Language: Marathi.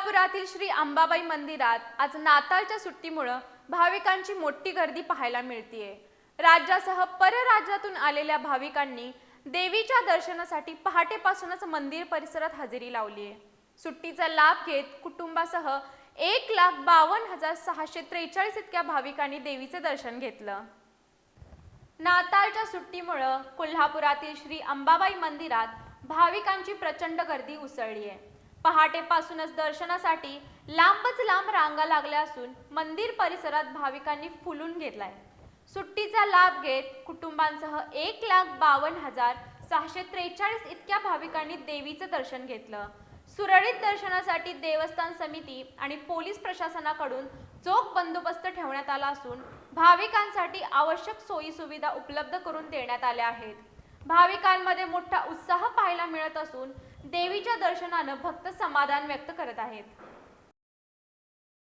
कोल्हापुरातील श्री अंबाबाई मंदिरात आज नाताळच्या सुट्टीमुळं भाविकांची मोठी गर्दी पाहायला मिळतीये. राज्यासह परराज्यातून आलेल्या भाविकांनी देवीच्या दर्शनासाठी पहाटेपासूनच मंदिर परिसरात हजेरी लावली आहे सुट्टीचा लाभ घेत कुटुंबासह एक लाख बावन्न हजार सहाशे त्रेचाळीस इतक्या भाविकांनी देवीचे दर्शन घेतलं. नाताळच्या सुट्टीमुळं कोल्हापुरातील श्री अंबाबाई मंदिरात भाविकांची प्रचंड गर्दी उसळली आहे पहाटेपासूनच दर्शनासाठी लांबच लांब रांगा लागल्या असून मंदिर परिसरात भाविकांनी फुलून घेतलाय. सुट्टीचा लाभ घेत कुटुंबांसह एक लाख बावन्न हजार सहाशे त्रेचाळीस इतक्या भाविकांनी देवीचं दर्शन घेतलं. सुरळीत दर्शनासाठी देवस्थान समिती आणि पोलीस प्रशासनाकडून चोख बंदोबस्त ठेवण्यात आला असून भाविकांसाठी आवश्यक सोयी सुविधा उपलब्ध करून देण्यात आल्या आहेत. भाविकांमध्ये मोठा उत्साह पाहायला मिळत असून देवीच्या दर्शनानं भक्त समाधान व्यक्त करत आहेत.